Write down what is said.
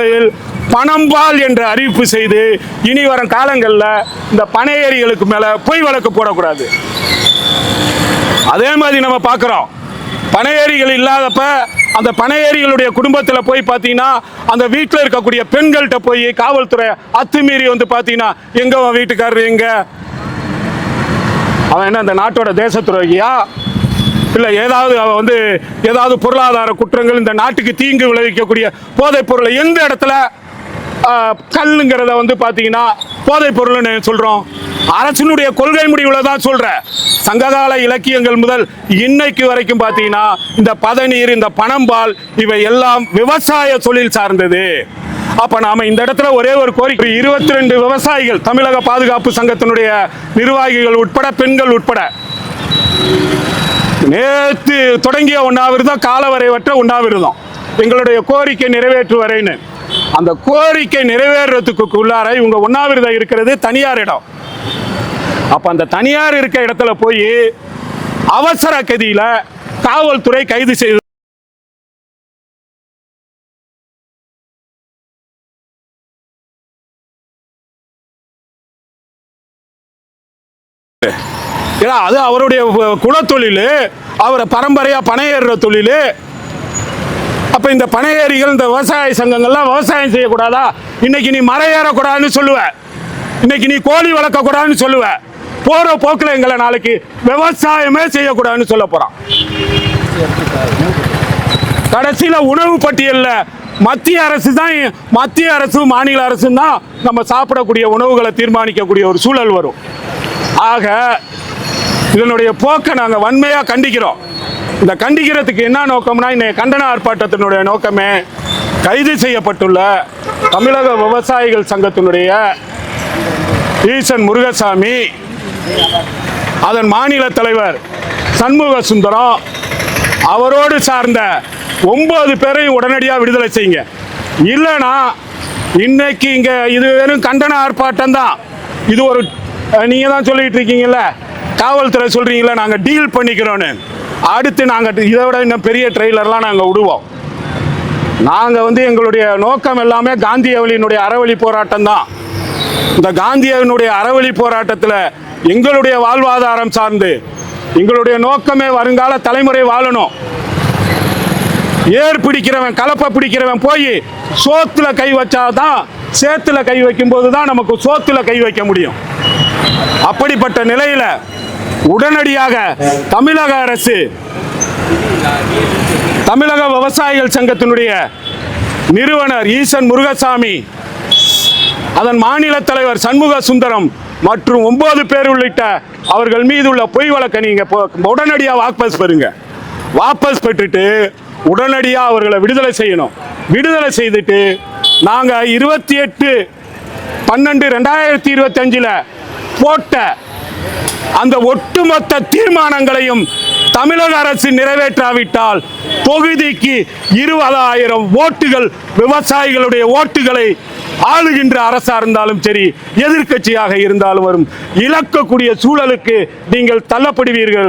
மாநிலத்தில் பணம்பால் என்ற அறிவிப்பு செய்து இனி வரும் காலங்களில் இந்த பனையேரிகளுக்கு மேலே பொய் வழக்கு போடக்கூடாது. அதே மாதிரி நம்ம பார்க்குறோம். பனையேரிகள் இல்லாதப்ப அந்த பனையேரிகளுடைய குடும்பத்தில் போய் பார்த்தீங்கன்னா அந்த வீட்டில் இருக்கக்கூடிய பெண்கள்கிட்ட போய் காவல்துறை அத்துமீறி வந்து பார்த்தீங்கன்னா எங்க வீட்டுக்காரர் எங்க? அவன் என்ன அந்த நாட்டோட தேச துரோகியா இல்லை ஏதாவது அவன் வந்து ஏதாவது பொருளாதார குற்றங்கள் இந்த நாட்டுக்கு தீங்கு விளைவிக்கக்கூடிய போதைப் பொருளை எந்த இடத்துல கல்லுங்கிறத வந்து பார்த்தீங்கன்னா போதைப் பொருள்னு சொல்கிறோம் அரசினுடைய கொள்கை முடிவில் தான் சொல்கிறேன் சங்ககால இலக்கியங்கள் முதல் இன்னைக்கு வரைக்கும் பார்த்தீங்கன்னா இந்த பதநீர் இந்த பணம்பால் இவை எல்லாம் விவசாய தொழில் சார்ந்தது. அப்போ நாம் இந்த இடத்துல ஒரே ஒரு கோரிக்கை இருபத்தி ரெண்டு விவசாயிகள் தமிழக பாதுகாப்பு சங்கத்தினுடைய நிர்வாகிகள் உட்பட பெண்கள் உட்பட நேற்று தொடங்கிய உண்ணாவிரதம் காலவரைவற்ற உண்ணாவிரதம். எங்களுடைய கோரிக்கை நிறைவேற்று வரைன்னு அந்த கோரிக்கை நிறைவேறதுக்கு உள்ளார இவங்க உண்ணாவிரதம் இருக்கிறது தனியார் இடம் அப்ப அந்த தனியார் இருக்க இடத்துல போய் அவசர கதியில காவல்துறை கைது செய்து ஏன்னா அது அவருடைய குலத்தொழில் அவரை பரம்பரையாக பனையேறுற தொழில். அப்போ இந்த பனையேறிகள் இந்த விவசாய சங்கங்கள்லாம் விவசாயம் செய்யக்கூடாதா? இன்னைக்கு நீ மரம் ஏறக்கூடாதுன்னு சொல்லுவ. இன்னைக்கு நீ கோழி வளர்க்கக்கூடாதுன்னு சொல்லுவ. போற போக்கில் எங்களை நாளைக்கு விவசாயமே செய்யக்கூடாதுன்னு சொல்ல போகிறான் கடைசியில் உணவு பட்டியலில் மத்திய அரசு தான் மத்திய அரசு மாநில அரசு தான் நம்ம சாப்பிடக்கூடிய உணவுகளை தீர்மானிக்கக்கூடிய ஒரு சூழல் வரும். ஆக இதனுடைய போக்கை நாங்கள் வன்மையாக கண்டிக்கிறோம். இந்த கண்டிக்கிறதுக்கு என்ன நோக்கம்னா இன்றைய கண்டன ஆர்ப்பாட்டத்தினுடைய நோக்கமே கைது செய்யப்பட்டுள்ள தமிழக விவசாயிகள் சங்கத்தினுடைய ஈசன் முருகசாமி அதன் மாநில தலைவர் சண்முக சுந்தரம் அவரோடு சார்ந்த ஒன்பது பேரையும் உடனடியாக விடுதலை செய்யுங்க. இல்லைனா இன்னைக்கு இங்கே இது வெறும் கண்டன ஆர்ப்பாட்டம் தான் இது ஒரு நீங்கள் தான் சொல்லிகிட்டு இருக்கீங்கல்ல? காவல்துறை சொல்கிறீங்களா நாங்கள் டீல் பண்ணிக்கிறோன்னு. அடுத்து நாங்கள் இதை விட இன்னும் பெரிய ட்ரெய்லர்லாம் நாங்கள் விடுவோம். நாங்கள் வந்து எங்களுடைய நோக்கம் எல்லாமே காந்தியவழியினுடைய அறவழி போராட்டம் தான். இந்த காந்தியனுடைய அறவழி போராட்டத்தில் எங்களுடைய வாழ்வாதாரம் சார்ந்து எங்களுடைய நோக்கமே வருங்கால தலைமுறை வாழணும். ஏர் பிடிக்கிறவன் கலப்பை பிடிக்கிறவன் போய் சோத்துல கை வச்சாதான் சேத்துல கை வைக்கும்போது தான் நமக்கு சோத்துல கை வைக்க முடியும். அப்படிப்பட்ட நிலையில உடனடியாக தமிழக அரசு தமிழக விவசாயிகள் சங்கத்தினுடைய நிறுவனர் ஈசன் முருகசாமி அதன் மாநில தலைவர் சண்முக சுந்தரம் மற்றும் ஒன்பது பேர் உள்ளிட்ட அவர்கள் மீது உள்ள பொய் வழக்கை நீங்க போ- உடனடியாக வாபஸ் பெறுங்க. வாபஸ் பெற்றுட்டு உடனடியாக அவர்களை விடுதலை செய்யணும். விடுதலை செய்துட்டு நாங்கள் இருபத்தி எட்டு பன்னெண்டு ரெண்டாயிரத்தி இருபத்தஞ்சில் போட்ட அந்த ஒட்டுமொத்த தீர்மானங்களையும் தமிழக அரசு நிறைவேற்றாவிட்டால் தொகுதிக்கு இருபதாயிரம் ஓட்டுகள் விவசாயிகளுடைய ஓட்டுகளை ஆளுகின்ற அரசா இருந்தாலும் சரி எதிர்க்கட்சியாக இருந்தாலும் வரும். இழக்கக்கூடிய சூழலுக்கு நீங்கள் தள்ளப்படுவீர்கள்.